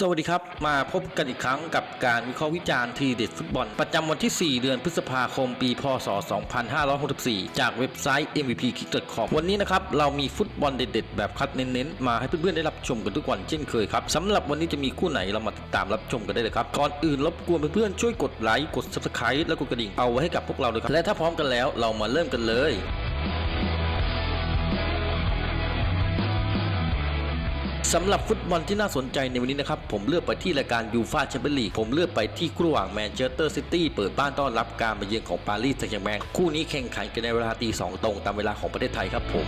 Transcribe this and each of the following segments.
สวัสดีครับ มาพบกันอีกครั้งกับการวิเคราะห์วิจารณ์ทีเด็ดฟุตบอล ประจำวันที่ 4 เดือนพฤษภาคม ปีพศ 2564 จากเว็บไซต์ MVP Kick.com วันนี้นะครับ เรามีฟุตบอลเด็ดๆ แบบคัดเน้นๆ มาให้เพื่อนๆ ได้รับชมกันทุกวันเช่นเคยครับสำหรับวันนี้จะมีคู่ไหนเรามาติดตามรับชมกันได้เลยครับ ก่อนอื่นรบกวนเพื่อนๆช่วยกดไลค์กด Subscribe และกดกระดิ่งเอาไว้ให้กับพวกเราเลยครับและถ้าพร้อมกันแล้วเรามาเริ่มกันเลย สำหรับฟุตบอลที่น่าสนใจในวันนี้นะครับ ผมเลือกไปที่รายการยูฟาแชมเปี้ยนลีกผมเลือกไปที่คู่ระหว่างแมนเชสเตอร์ซิตี้เปิดบ้านต้อนรับการมาเยือนของปารีสแซงต์แชร์แมงคู่นี้แข่งขันกันในเวลาตีสองตรงตามเวลาของประเทศไทยครับผม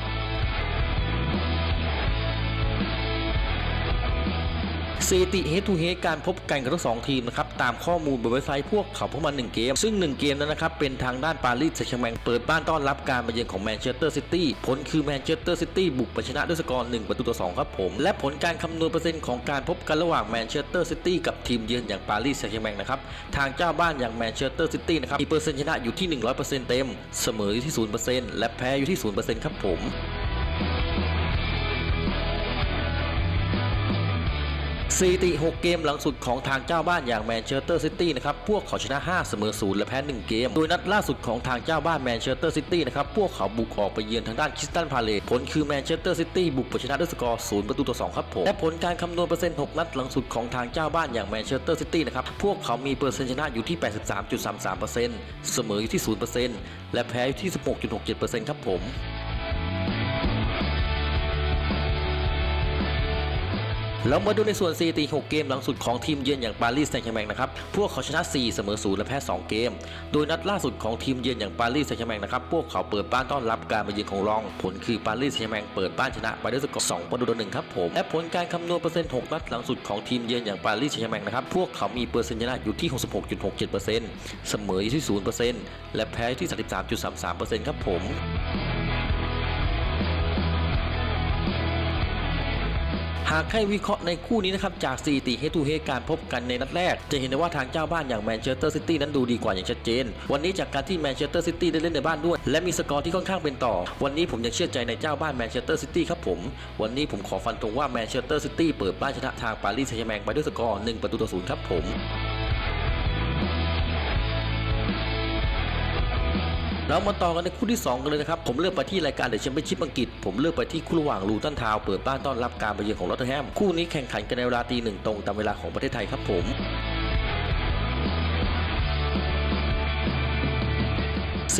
สถิติเฮดทูเฮการพบกันกับทั้งสองทีมนะครับตามข้อมูลบนเว็บไซต์พวกเขาพบมา1เกม ซึ่ง 1 เกมนั้นนะครับเป็นทางด้านปารีสแซงต์แชร์แมงเปิดบ้านต้อนรับการมาเยือนของแมนเชสเตอร์ซิตี้ผลคือแมนเชสเตอร์ซิตี้บุกไปชนะด้วยสกอร์1ประตูต่อ2ครับผม และผลการคำนวณเปอร์เซ็นต์ของการพบกันระหว่างแมนเชสเตอร์ซิตี้กับทีมเยือนอย่างปารีสแซงต์แชร์แมงนะครับทางเจ้าบ้านอย่างแมนเชสเตอร์ซิตี้นะครับมีเปอร์เซ็นต์ชนะอยู่ที่ 100%เต็ม เสมออยู่ที่ 0%และแพ้อยู่ที่ 0%ครับผม สถิติ6 เกมหลังสุดของทางเจ้าบ้านอย่างแมนเชสเตอร์ซิตี้นะครับ พวกเขาชนะ 5 เสมอ0และแพ้ 1 เกม โดยนัดล่าสุดของทางเจ้าบ้านแมนเชสเตอร์ซิตี้นะครับ พวกเขาบุกออกไปเยือนทางด้านคริสตันพาเลตผลคือแมนเชสเตอร์ซิตี้บุกไปชนะด้วยสกอร์ 0 ประตูต่อ 2 ครับผม และผลการคำนวณเปอร์เซ็นต์ 6 นัดหลังสุดของทางเจ้าบ้านอย่างแมนเชสเตอร์ซิตี้นะครับ พวกเขามีเปอร์เซ็นต์ชนะอยู่ที่ 83.33%เสมออยู่ที่ 0%และแพ้อยู่ที่ 16.67%ครับผม แล้วมาดูในส่วนสถิติ6เกมหลังสุดของทีมเยือนอย่างปารีสแซงต์แชร์แมงนะครับ พวกเขาชนะ 4 เสมอ 0 และแพ้ 2 เกม โดยนัดล่าสุดของทีมเยือนอย่างปารีสแซงต์แชร์แมงนะครับ พวกเขาเปิดบ้านต้อนรับการมาเยือนของรอง ผลคือปารีสแซงต์แชร์แมงเปิดบ้านชนะไปด้วยสกอร์2ประตูต่อ1ครับผม และผลการคำนวณเปอร์เซ็นต์ 6 นัดหลังสุดของทีมเยือนอย่างปารีสแซงต์แชร์แมงนะครับ พวกเขามีเปอร์เซ็นต์ชนะอยู่ที่ 66.67%เสมออยู่ที่ 0%และแพ้ที่ 33.33%ครับผม หากให้วิเคราะห์ในคู่นี้นะครับจากสถิติเฮตูเฮการพบกันในนัดแรก จะเห็นได้ว่าทางเจ้าบ้านอย่างแมนเชสเตอร์ซิตี้นั้นดูดีกว่าอย่างชัดเจน วันนี้จากการที่แมนเชสเตอร์ซิตี้ได้เล่นในบ้านด้วย และมีสกอร์ที่ค่อนข้างเป็นต่อ วันนี้ผมยังเชื่อใจในเจ้าบ้านแมนเชสเตอร์ซิตี้ครับผม วันนี้ผมขอฟันธงว่าแมนเชสเตอร์ซิตี้เปิดบ้านชนะทางปารีสแซงต์แชร์แมงไปด้วยสกอร์1ประตูต่อศูนย์ครับผม เรามาต่อกันในคู่ที่ 2 กันเลยนะครับ ผมเลือกไปที่รายการเดอะแชมเปี้ยนชิพอังกฤษ ผมเลือกไปที่คู่ระหว่างลูตันทาวเปิดบ้านต้อนรับการมาเยือนของลอตเทอร์แฮมคู่นี้แข่งขันกันในเวลาตีหนึ่งตรงตามเวลาของประเทศไทยครับผม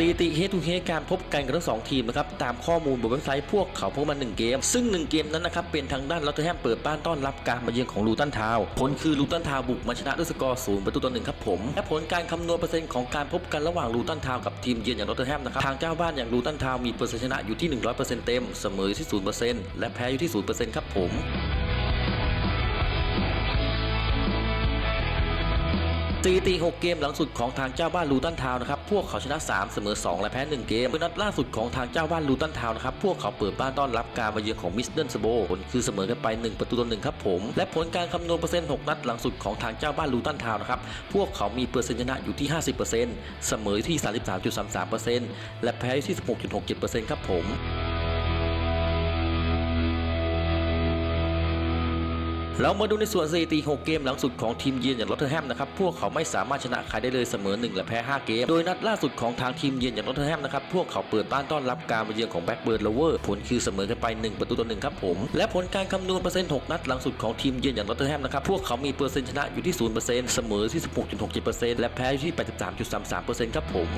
สถิติเฮทูเฮการพบกันกับทั้งสองทีมนะครับตามข้อมูลบนเว็บไซต์พวกเขาพบมา1เกม ซึ่ง 1 เกมนั้นนะครับเป็นทางด้านลอตเทอร์แฮมเปิดบ้านต้อนรับการมาเยือนของลูตันทาวผลคือลูตันทาวบุกมาชนะด้วยสกอร์ศูนย์ประตูต่อหนึ่งครับผมและผลการคำนวณเปอร์เซ็นต์ของการพบกันระหว่างลูตันทาวกับทีมเยือนอย่างลอตเทอร์แฮมนะครับทางเจ้าบ้านอย่างลูตันทาวมีเปอร์เซ็นต์ชนะอยู่ที่ 100%เต็มเสมออยู่ที่0%และแพ้อยู่ที่0%ครับผม สถิติ6เกมหลังสุดของทางเจ้าบ้านลูตันทาวนะครับ พวกเขาชนะ 3 เสมอ 2 และแพ้ 1 เกมนัดล่าสุดของทางเจ้าบ้านลูตันทาวนะครับ พวกเขาเปิดบ้านต้อนรับการมาเยือนของมิสเดิลสโบผลคือเสมอกันไป 1 ประตูต่อ1ครับผม และผลการคำนวณเปอร์เซ็นต์ 6 นัดหลังสุดของทางเจ้าบ้านลูตันทาวนะครับ พวกเขามีเปอร์เซ็นต์ชนะอยู่ที่ 50%เสมอที่ 33.33%และแพ้ที่ 16.67%ครับผม เรามาดูในส่วนสถิติ6เกมหลังสุดของทีมเยือนอย่างลอตเทอร์แฮมนะครับพวกเขาไม่สามารถชนะใครได้เลยเสมอ 1 และแพ้ 5 เกม โดยนัดล่าสุดของทางทีมเยือนอย่างลอตเทอร์แฮมนะครับพวกเขาเปิดบ้านต้อนรับการมาเยือนของแบ็กเบิร์ดเลเวอร์ผลคือเสมอกันไป 1 ประตูต่อ1ครับผม และผลการคำนวณเปอร์เซ็นต์6นัดหลังสุดของทีมเยือนอย่างลอตเทอร์แฮมนะครับพวกเขามีเปอร์เซ็นต์ชนะอยู่ที่0%เสมอที่ 16.67%และแพ้อยู่ที่ 83.33%ครับผม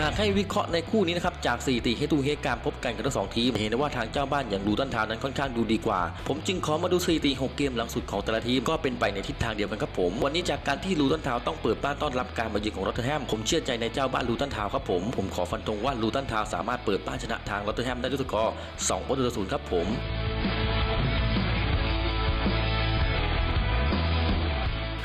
หากให้วิเคราะห์ในคู่นี้นะครับจากสถิติเฮตูเฮการพบกันกับทั้งสองทีม เห็นได้ว่าทางเจ้าบ้านอย่างลูตันทาวน์นั้นค่อนข้างดูดีกว่า ผมจึงขอมาดูสถิติ6เกมหลังสุดของแต่ละทีมก็เป็นไปในทิศทางเดียวกันครับผม วันนี้จากการที่ลูตันทาวต้องเปิดบ้านต้อนรับการมาเยือนของลอตเทอร์แฮมผมเชื่อใจในเจ้าบ้านลูตันทาวครับผมผมขอฟันธงว่าลูตันทาวสามารถเปิดบ้านชนะทางลอตเทอร์แฮมได้ด้วยสกอร์2ประตูต่อศูนย์ครับผม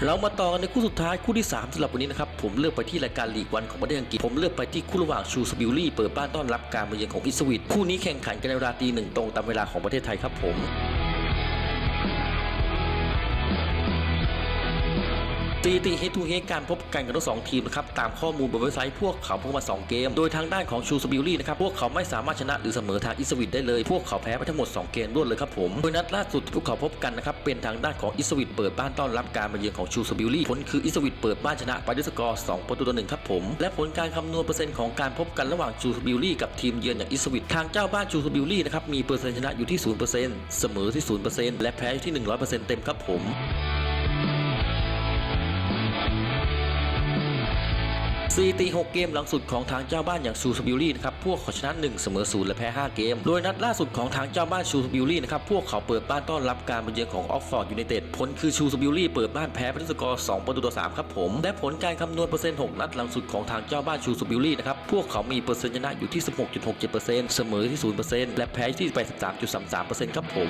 เรามาต่อกันในคู่สุดท้ายคู่ที่ 3สำหรับวันนี้นะครับผมเลือกไปที่รายการลีกวันของประเทศอังกฤษผมเลือกไปที่คู่ระหว่างชูสบิลลี่เปิดบ้านต้อนรับการมาเยือนของอิสวิตคู่นี้แข่งขันกันในเวลาตีหนึ่งตรงตามเวลาของประเทศไทยครับผม สถิติ head to head การพบกันกับทั้งสองทีมนะครับตามข้อมูลบนเว็บไซต์พวกเขาพบมา 2 เกม โดยทางด้านของชูสบิลลี่นะครับพวกเขาไม่สามารถชนะหรือเสมอทางอิสวิตได้เลยพวกเขาแพ้ไปทั้งหมด 2 เกมรวดเลยครับผมโดยนัดล่าสุดพวกเขาพบกันนะครับเป็นทางด้านของอิสวิตเปิดบ้านต้อนรับการมาเยือนของชูสบิลลี่ผลคืออิสวิตเปิดบ้านชนะไปด้วยสกอร์2ประตูต่อหนึ่งครับผมและผลการคำนวณเปอร์เซ็นต์ของการพบกันระหว่างชูสบิลลี่กับทีมเยือนอย่างอิสวิตทางเจ้าบ้านชูสบิลลี่นะครับมีเปอร์เซ็นต์ชนะอยู่ที่0%เสมอที่0%และแพ้อยู่ที่ 100%เต็มครับผม สถิติ 6 เกมหลังสุดของทางเจ้าบ้านอย่างชูสบิลลี่นะครับพวกเขาชนะ 1 เสมอ0และแพ้ 5 เกม โดยนัดล่าสุดของทางเจ้าบ้านชูสบิลลี่นะครับพวกเขาเปิดบ้านต้อนรับการมาเยือนของออกฟอร์ดยูไนเต็ดผลคือชูสบิลลี่เปิดบ้านแพ้ไปด้วยสกอร์2ประตูต่อ3ครับผมและผลการคำนวณเปอร์เซ็นต์6นัดหลังสุดของทางเจ้าบ้านชูสบิลลี่นะครับพวกเขามีเปอร์เซ็นต์ชนะอยู่ที่ 16.67%เสมอที่0%และแพ้ที่83.33%ครับผม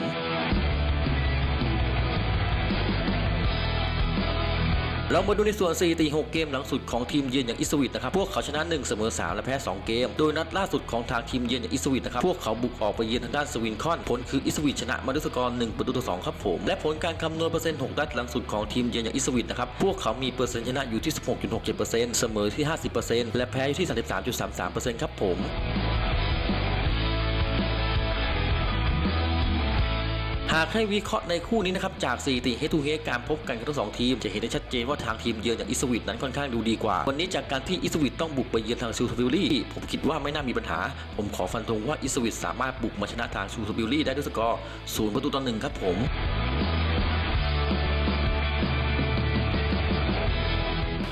เรามาดูในส่วนสถิติ6เกมหลังสุดของทีมเยือนอย่างอิสวิตนะครับ พวกเขาชนะ1เสมอ3และแพ้ 2 เกม โดยนัดล่าสุดของทางทีมเยือนอย่างอิสวิตนะครับ พวกเขาบุกออกไปเยือนทางด้านสวินคอน ผลคืออิสวิตชนะมาด้วยสกอร์1ประตูต่อ2ครับผม และผลการคำนวณเปอร์เซ็นต์6นัดหลังสุดของทีมเยือนอย่างอิสวิตนะครับ พวกเขามีเปอร์เซ็นต์ชนะอยู่ที่ 16.67%เสมอที่ 50%และแพ้อยู่ที่ 33.33%ครับผม หากให้วิเคราะห์ในคู่นี้นะครับจากสถิติเฮตูเฮการพบกันของทั้งสองทีม จะเห็นได้ชัดเจนว่าทางทีมเยือนอย่างอิสวิตนั้นค่อนข้างดูดีกว่า วันนี้จากการที่อิสวิตต้องบุกไปเยือนทางชูสบิลลี่ผมคิดว่าไม่น่ามีปัญหา ผมขอฟันธงว่าอิสวิตสามารถบุกมาชนะทางชูสบิลลี่ได้ด้วยสกอร์ศูนย์ประตูต่อหนึ่งครับผม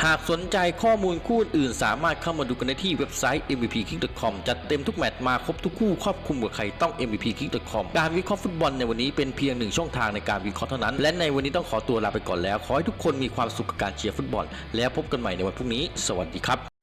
หากสนใจข้อมูลคู่อื่นสามารถเข้ามาดูกันได้ที่เว็บไซต์ mvpkick.com จัดเต็มทุกแมตช์มาครบทุกคู่ครอบคลุมกับใครต้อง mvpkick.com การวิเคราะห์ฟุตบอลในวันนี้เป็นเพียงหนึ่งช่องทางในการวิเคราะห์เท่านั้น และในวันนี้ต้องขอตัวลาไปก่อนแล้ว ขอให้ทุกคนมีความสุขกับการเชียร์ฟุตบอล แล้วพบกันใหม่ในวันพรุ่งนี้ สวัสดีครับ